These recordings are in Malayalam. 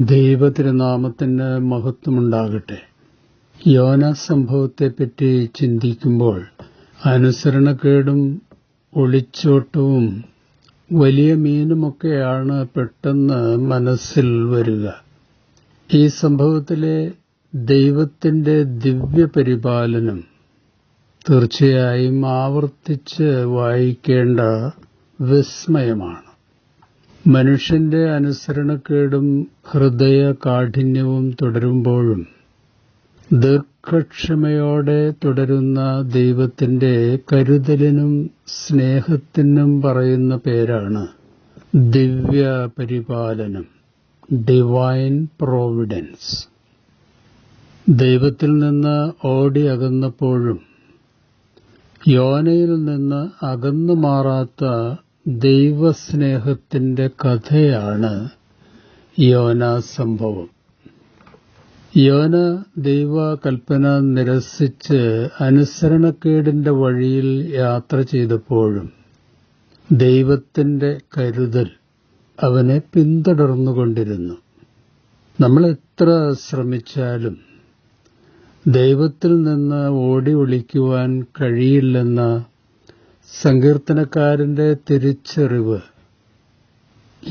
ദൈവതിരുനാമത്തിന് മഹത്വമുണ്ടാകട്ടെ. യോന സംഭവത്തെപ്പറ്റി ചിന്തിക്കുമ്പോൾ അനുസരണക്കേടും ഒളിച്ചോട്ടവും വലിയ മീനുമൊക്കെയാണ് പെട്ടെന്ന് മനസ്സിൽ വരിക. ഈ സംഭവത്തിലെ ദൈവത്തിന്റെ ദിവ്യപരിപാലനം തീർച്ചയായും ആവർത്തിച്ച് വായിക്കേണ്ട വിസ്മയമാണ്. മനുഷ്യന്റെ അനുസരണക്കേടും ഹൃദയ കാഠിന്യവും തുടരുമ്പോഴും ദീർഘക്ഷമയോടെ തുടരുന്ന ദൈവത്തിന്റെ കരുതലിനും സ്നേഹത്തിനും പറയുന്ന പേരാണ് ദിവ്യ പരിപാലനം ഡിവൈൻ പ്രോവിഡൻസ് ദൈവത്തിൽ നിന്ന് ഓടി അകന്നപ്പോഴും യോനയിൽ നിന്ന് അകന്നു മാറാത്ത ദൈവസ്നേഹത്തിന്റെ കഥയാണ് യോന സംഭവം യോന ദൈവകൽപ്പന നിരസിച്ച് അനുസരണക്കേടിന്റെ വഴിയിൽ യാത്ര ചെയ്തപ്പോഴും ദൈവത്തിന്റെ കരുതൽ അവനെ പിന്തുടർന്നുകൊണ്ടിരുന്നു. നമ്മൾ എത്ര ശ്രമിച്ചാലും ദൈവത്തിൽ നിന്ന് ഓടി ഒളിക്കുവാൻ കഴിയില്ലെന്ന സങ്കീർത്തനക്കാരന്റെ തിരിച്ചറിവ്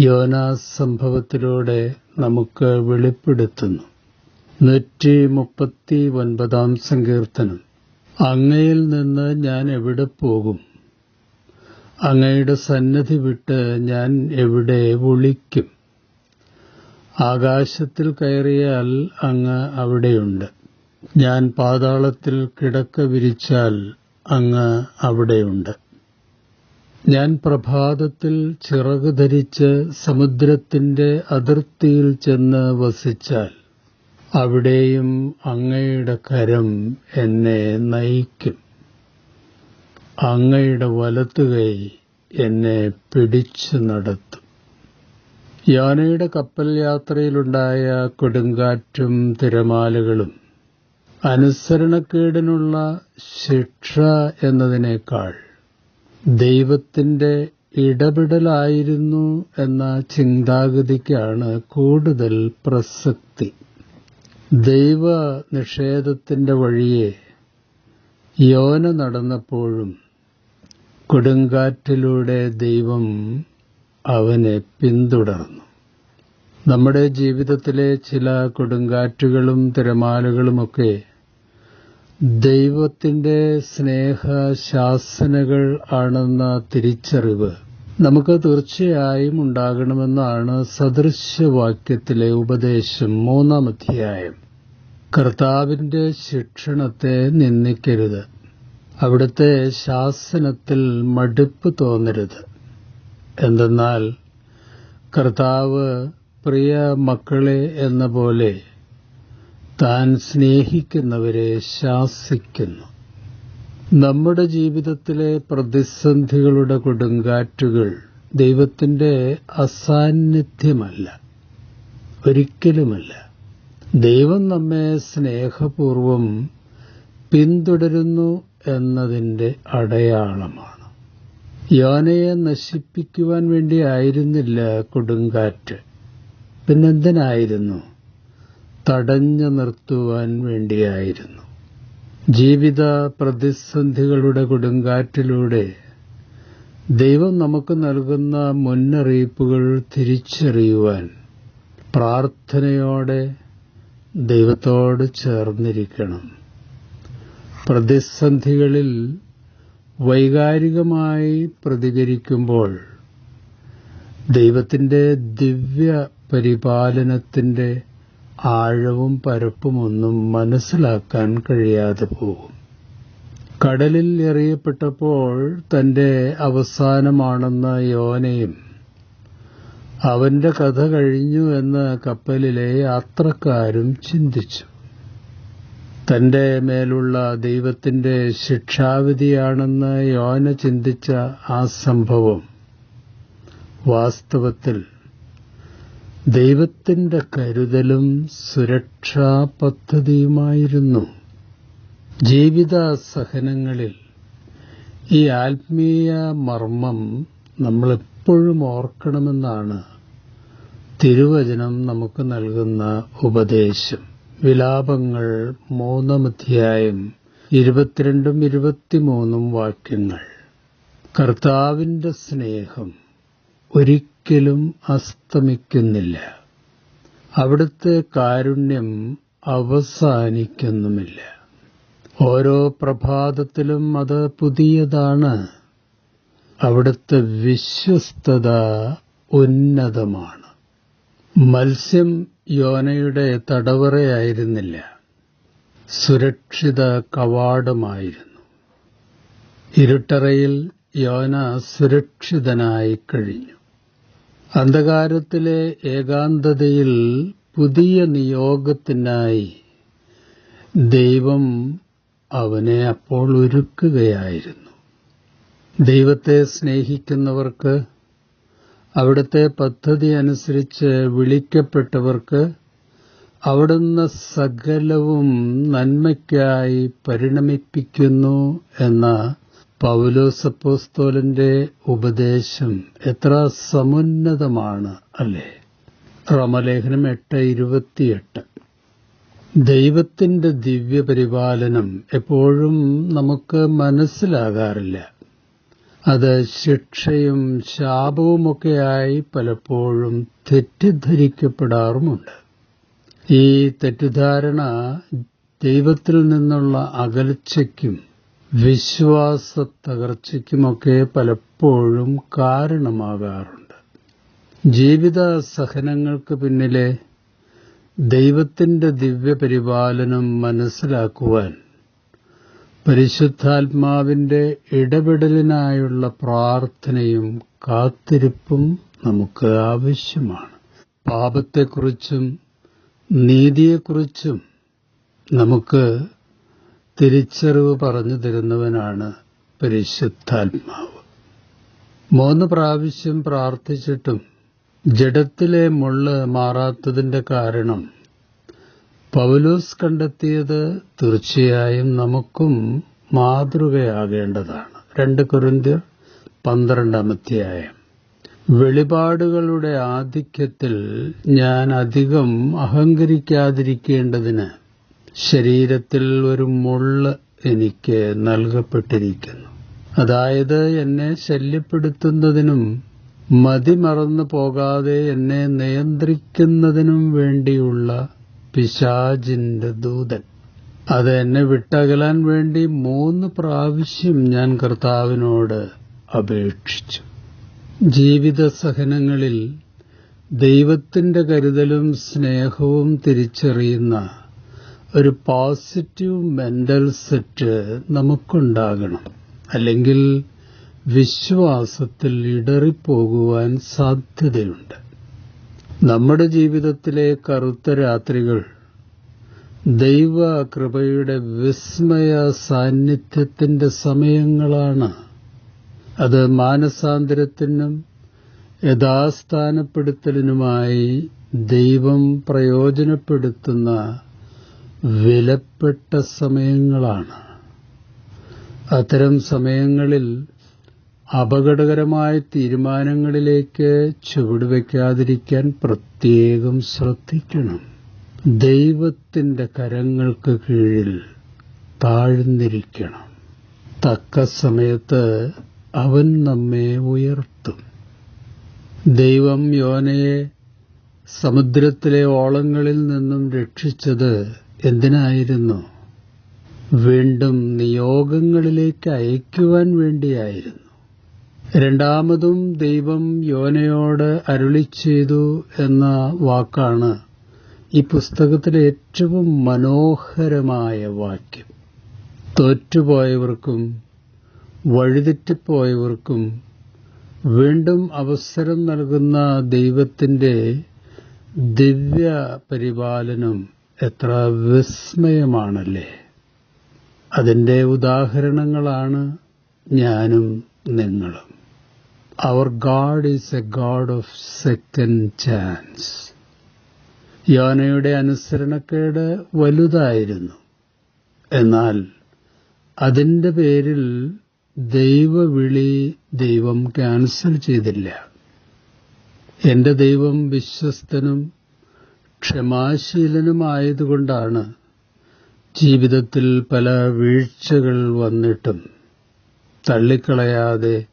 യോനാ സംഭവത്തിലൂടെ നമുക്ക് വെളിപ്പെടുത്തുന്നു. നൂറ്റി മുപ്പത്തി ഒൻപതാം സങ്കീർത്തനം. അങ്ങയിൽ നിന്ന് ഞാൻ എവിടെ പോകും? അങ്ങയുടെ സന്നദ്ധി വിട്ട് ഞാൻ എവിടെ വിളിക്കും ആകാശത്തിൽ കയറിയാൽ അങ്ങ് അവിടെയുണ്ട്. ഞാൻ പാതാളത്തിൽ കിടക്ക വിരിച്ചാൽ അങ്ങ് അവിടെയുണ്ട്. ഞാൻ പ്രഭാതത്തിൽ ചിറക് ധരിച്ച് സമുദ്രത്തിന്റെ അതിർത്തിയിൽ ചെന്ന് വസിച്ചാൽ അവിടെയും അങ്ങയുടെ കരം എന്നെ നയിക്കും. അങ്ങയുടെ വലത്തുകൈ എന്നെ പിടിച്ചു നടത്തും. യാനയുടെ കപ്പൽ യാത്രയിലുണ്ടായ കൊടുങ്കാറ്റും തിരമാലകളും അനുസരണക്കേടിനുള്ള ശിക്ഷ എന്നതിനേക്കാൾ ദൈവത്തിന്റെ ഇടപെടലായിരുന്നു എന്ന ചിന്താഗതിക്കാണ് കൂടുതൽ പ്രസക്തി. ദൈവ നിഷേധത്തിന്റെ വഴിയെ യോന നടന്നപ്പോഴും കൊടുങ്കാറ്റിലൂടെ ദൈവം അവനെ പിന്തുടർന്നു. നമ്മുടെ ജീവിതത്തിലെ ചില കൊടുങ്കാറ്റുകളും തിരമാലകളുമൊക്കെ ദൈവത്തിന്റെ സ്നേഹ ശാസനകൾ ആണെന്ന തിരിച്ചറിവ് നമുക്ക് തീർച്ചയായും ഉണ്ടാകണമെന്നാണ് സദൃശ്യവാക്യത്തിലെ ഉപദേശം മൂന്നാം അധ്യായം. കർത്താവിന്റെ ശിക്ഷണത്തെ നിന്ദിക്കരുത്. അവിടുത്തെ ശാസനത്തിൽ മടുപ്പ് തോന്നരുത്. എന്തെന്നാൽ കർത്താവ് പ്രിയ മക്കളെ എന്ന പോലെ താൻ സ്നേഹിക്കുന്നവരെ ശാസിക്കുന്നു. നമ്മുടെ ജീവിതത്തിലെ പ്രതിസന്ധികളുടെ കൊടുങ്കാറ്റുകൾ ദൈവത്തിന്റെ അസാന്നിധ്യമല്ല. ഒരിക്കലുമല്ല. ദൈവം നമ്മെ സ്നേഹപൂർവം പിന്തുടരുന്നു എന്നതിന്റെ അടയാളമാണ്. യോനയെ നശിപ്പിക്കുവാൻ വേണ്ടിയായിരുന്നില്ല കൊടുങ്കാറ്റ്. പിന്നെന്തിനായിരുന്നു? തടഞ്ഞു നിർത്തുവാൻ വേണ്ടിയായിരുന്നു. ജീവിത പ്രതിസന്ധികളുടെ കൊടുങ്കാറ്റിലൂടെ ദൈവം നമുക്ക് നൽകുന്ന മുന്നറിയിപ്പുകൾ തിരിച്ചറിയുവാൻ പ്രാർത്ഥനയോടെ ദൈവത്തോട് ചേർന്നിരിക്കണം. പ്രതിസന്ധികളിൽ വൈകാരികമായി പ്രതികരിക്കുമ്പോൾ ദൈവത്തിന്റെ ദിവ്യ പരിപാലനത്തിന്റെ ആഴവും പരപ്പുമൊന്നും മനസ്സിലാക്കാൻ കഴിയാതെ പോകും. കടലിൽ എറിയപ്പെട്ടപ്പോൾ തന്റെ അവസാനമാണെന്ന യോനയും അവന്റെ കഥ കഴിഞ്ഞു എന്ന് കപ്പലിലെ യാത്രക്കാരും ചിന്തിച്ചു. തന്റെ മേലുള്ള ദൈവത്തിന്റെ ശിക്ഷാവിധിയാണെന്ന് യോന ചിന്തിച്ച ആ സംഭവം വാസ്തവത്തിൽ ദൈവത്തിന്റെ കരുതലും സുരക്ഷാ പദ്ധതിയുമായിരുന്നു ജീവിത സഹനങ്ങളിൽ ഈ ആത്മീയ മർമ്മം നമ്മൾ എപ്പോഴും ഓർക്കണമെന്നാണ് തിരുവചനം നമുക്ക് നൽകുന്ന ഉപദേശം. വിലാപങ്ങൾ മൂന്നാമധ്യായം ഇരുപത്തിരണ്ടും ഇരുപത്തിമൂന്നും വാക്യങ്ങൾ. കർത്താവിന്റെ സ്നേഹം ഒരിക്കലും അസ്തമിക്കുന്നില്ല. അവിടുത്തെ കാരുണ്യം അവസാനിക്കുന്നുമില്ല. ഓരോ പ്രഭാതത്തിലും അത് പുതിയതാണ്. അവിടുത്തെ വിശ്വസ്തത ഉന്നതമാണ്. മത്സ്യം യോനയുടെ തടവറയായിരുന്നില്ല. സുരക്ഷിത കവാടമായിരുന്നു. ഇരുട്ടറയിൽ യോന സുരക്ഷിതനായി കഴിഞ്ഞു. അന്ധകാരത്തിലെ ഏകാന്തതയിൽ പുതിയ നിയോഗത്തിനായി ദൈവം അവനെ അപ്പോൾ ഒരുക്കുകയായിരുന്നു. ദൈവത്തെ സ്നേഹിക്കുന്നവർക്ക് അവിടുത്തെ പദ്ധതി അനുസരിച്ച് വിളിക്കപ്പെട്ടവർക്ക് അവിടുന്ന് സകലവും നന്മയ്ക്കായി പരിണമിപ്പിക്കുന്നു എന്ന പൗലോസപ്പോസ്തോലന്റെ ഉപദേശം എത്ര സമുന്നതമാണ് അല്ലേ? റമലേഖനം എട്ട് ഇരുപത്തിയെട്ട്. ദൈവത്തിന്റെ ദിവ്യപരിപാലനം എപ്പോഴും നമുക്ക് മനസ്സിലാകാറില്ല. അത് ശിക്ഷയും ശാപവുമൊക്കെയായി പലപ്പോഴും തെറ്റിദ്ധരിക്കപ്പെടാറുമുണ്ട്. ഈ തെറ്റിദ്ധാരണ ദൈവത്തിൽ നിന്നുള്ള അകൽച്ചയ്ക്കും വിശ്വാസ തകർച്ചയ്ക്കുമൊക്കെ പലപ്പോഴും കാരണമാകാറുണ്ട്. ജീവിത സഹനങ്ങൾക്ക് പിന്നിലെ ദൈവത്തിന്റെ ദിവ്യപരിപാലനം മനസ്സിലാക്കുവാൻ പരിശുദ്ധാത്മാവിന്റെ ഇടപെടലിനായുള്ള പ്രാർത്ഥനയും കാത്തിരിപ്പും നമുക്ക് ആവശ്യമാണ്. പാപത്തെക്കുറിച്ചും നീതിയെക്കുറിച്ചും നമുക്ക് തിരിച്ചറിവ് പറഞ്ഞു തരുന്നവനാണ് പരിശുദ്ധാത്മാവ്. മൂന്ന് പ്രാവശ്യം പ്രാർത്ഥിച്ചിട്ടും ജഡത്തിലെ മുള്ള് മാറാത്തതിന്റെ കാരണം പൗലോസ് കണ്ടെത്തിയത് തീർച്ചയായും നമുക്കും മാതൃകയാകേണ്ടതാണ്. രണ്ട് കുറിന്തിയർ പന്ത്രണ്ടാമധ്യായം വെളിപാടുകളുടെ ആധിക്യത്തിൽ ഞാൻ അധികം അഹങ്കരിക്കാതിരിക്കേണ്ടതിന് ശരീരത്തിൽ ഒരു മുള്ള എനിക്ക് നൽകപ്പെട്ടിരിക്കുന്നു. അതായത് എന്നെ ശല്യപ്പെടുത്തുന്നതിനും മതിമറന്നു പോകാതെ എന്നെ നിയന്ത്രിക്കുന്നതിനും വേണ്ടിയുള്ള പിശാജിന്റെ ദൂതൻ. അത് എന്നെ വിട്ടകലാൻ വേണ്ടി മൂന്ന് പ്രാവശ്യം ഞാൻ കർത്താവിനോട് അപേക്ഷിച്ചു. ജീവിത സഹനങ്ങളിൽ ദൈവത്തിന്റെ കരുതലും സ്നേഹവും തിരിച്ചറിയുന്ന ഒരു പോസിറ്റീവ് മെന്റൽ സെറ്റ് നമുക്കുണ്ടാകണം. അല്ലെങ്കിൽ വിശ്വാസത്തിൽ ഇടറിപ്പോകുവാൻ സാധ്യതയുണ്ട്. നമ്മുടെ ജീവിതത്തിലെ കറുത്ത രാത്രികൾ ദൈവ കൃപയുടെ വിസ്മയ സാന്നിധ്യത്തിന്റെ സമയങ്ങളാണ്. അത് മാനസാന്തരത്തിനും യഥാസ്ഥാനപ്പെടുത്തലിനുമായി ദൈവം പ്രയോജനപ്പെടുത്തുന്ന വിലപ്പെട്ട സമയങ്ങളാണ്. അത്തരം സമയങ്ങളിൽ അപകടകരമായ തീരുമാനങ്ങളിലേക്ക് ചുവടുവെക്കാതിരിക്കാൻ പ്രത്യേകം ശ്രദ്ധിക്കണം. ദൈവത്തിന്റെ കരങ്ങൾക്ക് കീഴിൽ താഴ്ന്നിരിക്കണം. തക്ക സമയത്ത് അവൻ നമ്മെ ഉയർത്തും. ദൈവം യോനയെ സമുദ്രത്തിലെ ഓളങ്ങളിൽ നിന്നും രക്ഷിച്ചത് എന്തിനായിരുന്നു? വീണ്ടും നിയോഗങ്ങളിലേക്ക് അയക്കുവാൻ വേണ്ടിയായിരുന്നു. രണ്ടാമതും ദൈവം യോനയോട് അരുളി ചെയ്തു എന്ന വാക്കാണ് ഈ പുസ്തകത്തിലെ ഏറ്റവും മനോഹരമായ വാക്യം. തോറ്റുപോയവർക്കും വഴിതെറ്റിപ്പോയവർക്കും വീണ്ടും അവസരം നൽകുന്ന ദൈവത്തിന്റെ ദിവ്യ പരിപാലനം എത്ര വിസ്മയമാണല്ലേ. അതിന്റെ ഉദാഹരണങ്ങളാണ് ഞാനും നിങ്ങളും. അവർ God is a God of second chance യോനയുടെ അനുസരണക്കേട് വലുതായിരുന്നു. എന്നാൽ അതിന്റെ പേരിൽ ദൈവവിളി ദൈവം ക്യാൻസൽ ചെയ്തില്ല. എന്റെ ദൈവം വിശ്വസ്തനും ക്ഷമാശീലനുമായതുകൊണ്ടാണ് ജീവിതത്തിൽ പല വീഴ്ചകൾ വന്നിട്ടും തള്ളിക്കളയാതെ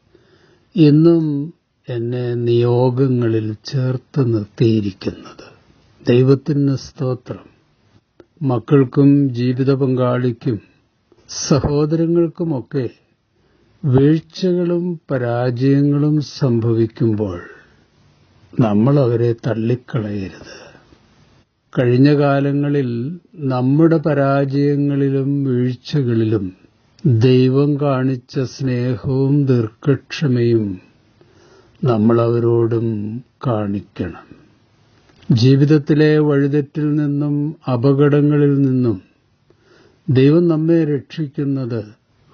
എന്നും എന്നെ നിയോഗങ്ങളിൽ ചേർത്ത് നിർത്തിയിരിക്കുന്നത്. ദൈവത്തിന് സ്തോത്രം. മക്കൾക്കും ജീവിത പങ്കാളിക്കും സഹോദരങ്ങൾക്കുമൊക്കെ വീഴ്ചകളും പരാജയങ്ങളും സംഭവിക്കുമ്പോൾ നമ്മൾ അവരെ തള്ളിക്കളയരുത്. കഴിഞ്ഞ കാലങ്ങളിൽ നമ്മുടെ പരാജയങ്ങളിലും വീഴ്ചകളിലും ദൈവം കാണിച്ച സ്നേഹവും ദീർഘക്ഷമയും നമ്മളവരോടും കാണിക്കണം. ജീവിതത്തിലെ വഴിതെറ്റിൽ നിന്നും അപകടങ്ങളിൽ നിന്നും ദൈവം നമ്മെ രക്ഷിക്കുന്നത്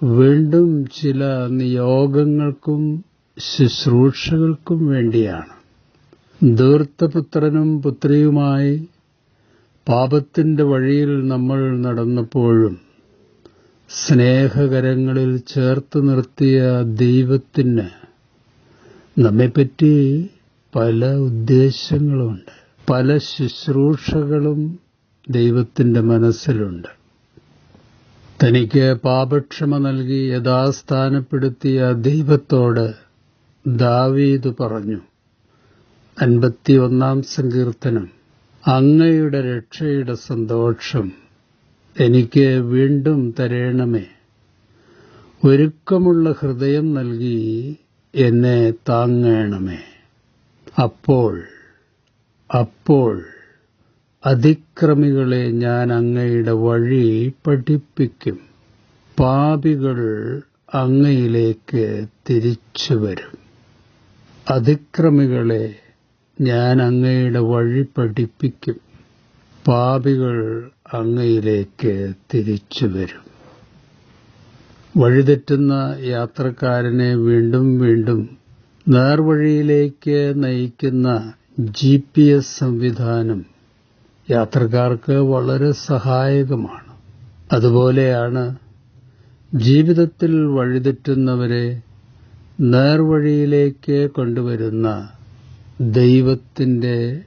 വീണ്ടും ചില നിയോഗങ്ങൾക്കും ശുശ്രൂഷകൾക്കും വേണ്ടിയാണ്. ദീർത്തപുത്രനും പുത്രിയുമായി പാപത്തിന്റെ വഴിയിൽ നമ്മൾ നടന്നപ്പോഴും സ്നേഹകരങ്ങളിൽ ചേർത്ത് നിർത്തിയ ദൈവത്തിന് നമ്മെപ്പറ്റി പല ഉദ്ദേശങ്ങളുണ്ട്. പല ശുശ്രൂഷകളും ദൈവത്തിന്റെ മനസ്സിലുണ്ട്. തനിക്ക് പാപക്ഷമ നൽകി യഥാസ്ഥാനപ്പെടുത്തിയ ദൈവത്തോട് ദാവീദ് പറഞ്ഞു. അൻപത്തി ഒന്നാം സങ്കീർത്തനം. അങ്ങയുടെ രക്ഷയുടെ സന്തോഷം എനിക്ക് വീണ്ടും തരേണമേ. ഒരുക്കമുള്ള ഹൃദയം നൽകി എന്നെ താങ്ങേണമേ. അപ്പോൾ അപ്പോൾ അതിക്രമികളെ ഞാൻ അങ്ങയുടെ വഴി പഠിപ്പിക്കും. പാപികൾ അങ്ങയിലേക്ക് തിരിച്ചു വരും. അതിക്രമികളെ ഞാൻ അങ്ങയുടെ വഴി പഠിപ്പിക്കും. പാപികൾ അങ്ങയിലേക്ക് തിരിച്ചു വരും. വഴിതെറ്റുന്ന യാത്രക്കാരനെ വീണ്ടും വീണ്ടും നേർവഴിയിലേക്ക് നയിക്കുന്ന ജി പി എസ് സംവിധാനം യാത്രക്കാർക്ക് വളരെ സഹായകമാണ്. അതുപോലെയാണ് ജീവിതത്തിൽ വഴിതെറ്റുന്നവരെ നേർവഴിയിലേക്ക് കൊണ്ടുവരുന്ന ദൈവത്തിന്റെ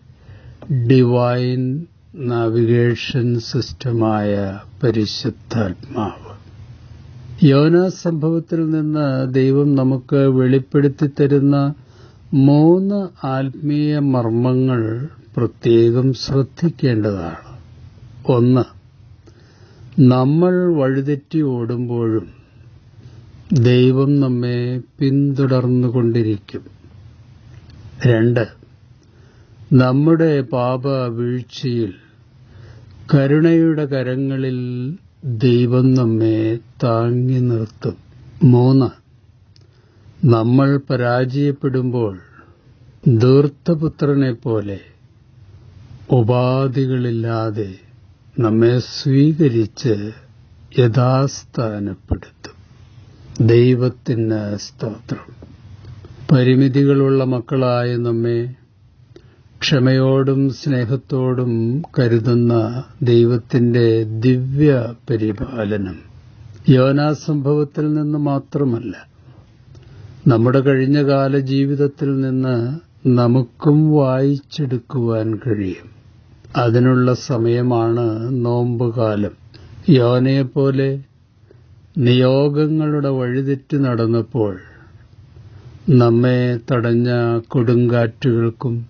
ഡിവൈൻ നാവിഗേഷൻ സിസ്റ്റമായ പരിശുദ്ധാത്മാവ്. യോന സംഭവത്തിൽ നിന്ന് ദൈവം നമുക്ക് വെളിപ്പെടുത്തി തരുന്ന മൂന്ന് ആത്മീയ മർമ്മങ്ങൾ പ്രത്യേകം ശ്രദ്ധിക്കേണ്ടതാണ്. ഒന്ന് നമ്മൾ വഴിതെറ്റി ഓടുമ്പോഴും ദൈവം നമ്മെ പിന്തുടർന്നുകൊണ്ടിരിക്കും. രണ്ട്. നമ്മുടെ പാപ വീഴ്ചയിൽ കരുണയുടെ കരങ്ങളിൽ ദൈവം നമ്മെ താങ്ങി നിർത്തും. മൂന്ന്. നമ്മൾ പരാജയപ്പെടുമ്പോൾ ദൂർത്തപുത്രനെ പോലെ ഉപാധികളില്ലാതെ നമ്മെ സ്വീകരിച്ച് യഥാസ്ഥാനപ്പെടുത്തും. ദൈവത്തിന് സ്തോത്രം. പരിമിതികളുള്ള മക്കളായ നമ്മെ ക്ഷമയോടും സ്നേഹത്തോടും കരുതുന്ന ദൈവത്തിന്റെ ദിവ്യ പരിപാലനം. യോനാ സംഭവത്തിൽ നിന്ന് മാത്രമല്ല നമ്മുടെ കഴിഞ്ഞകാല ജീവിതത്തിൽ നിന്ന് നമുക്കും വായിച്ചെടുക്കുവാൻ കഴിയും. അതിനുള്ള സമയമാണ് നോമ്പുകാലം. യോനയെപ്പോലെ നിയോഗങ്ങളുടെ വഴിതെറ്റി നടന്നപ്പോൾ നമ്മെ തടഞ്ഞ കൊടുങ്കാറ്റുകൾക്കും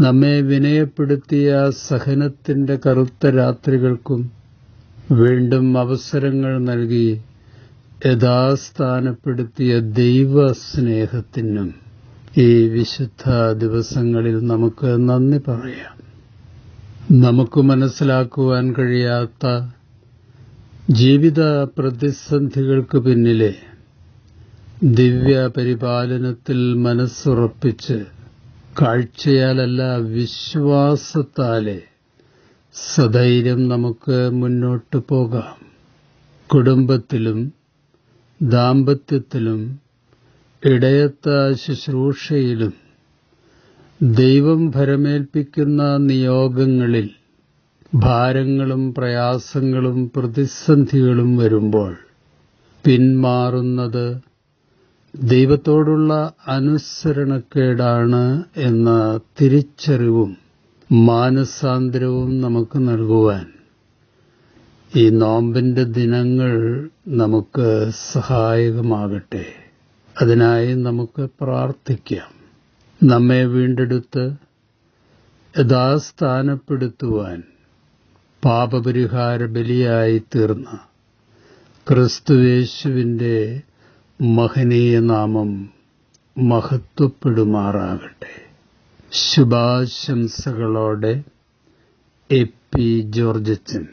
നമ്മെ വിനയപ്പെടുത്തിയ സഹനത്തിന്റെ കറുത്ത രാത്രികൾക്കും വീണ്ടും അവസരങ്ങൾ നൽകി യഥാസ്ഥാനപ്പെടുത്തിയ ദൈവസ്നേഹത്തിനും ഈ വിശുദ്ധ ദിവസങ്ങളിൽ നമുക്ക് നന്ദി പറയാം. നമുക്ക് മനസ്സിലാക്കുവാൻ കഴിയാത്ത ജീവിത പ്രതിസന്ധികൾക്ക് പിന്നിലെ ദിവ്യ പരിപാലനത്തിൽ മനസ്സുറപ്പിച്ച് കാഴ്ചയാലല്ല വിശ്വാസത്താലെ സധൈര്യം നമുക്ക് മുന്നോട്ട് പോകാം. കുടുംബത്തിലും ദാമ്പത്യത്തിലും ഇടയത്ത ശുശ്രൂഷയിലും ദൈവം ഭരമേൽപ്പിക്കുന്ന നിയോഗങ്ങളിൽ ഭാരങ്ങളും പ്രയാസങ്ങളും പ്രതിസന്ധികളും വരുമ്പോൾ പിന്മാറുന്നത് ദൈവത്തോടുള്ള അനുസരണക്കേടാണ് എന്ന തിരിച്ചറിവും മാനസാന്തരവും നമുക്ക് നൽകുവാൻ ഈ നോമ്പിന്റെ ദിനങ്ങൾ നമുക്ക് സഹായകമാകട്ടെ. അതിനായി നമുക്ക് പ്രാർത്ഥിക്കാം. നമ്മെ വീണ്ടെടുത്ത് യഥാസ്ഥാനപ്പെടുത്തുവാൻ പാപപരിഹാര ബലിയായി തീർന്ന ക്രിസ്തുവേശുവിന്റെ മഹനീയ നാമം മഹത്വപ്പെടുമാറാകട്ടെ. ശുഭാശംസകളോടെ എ പി ജോർജച്ചൻ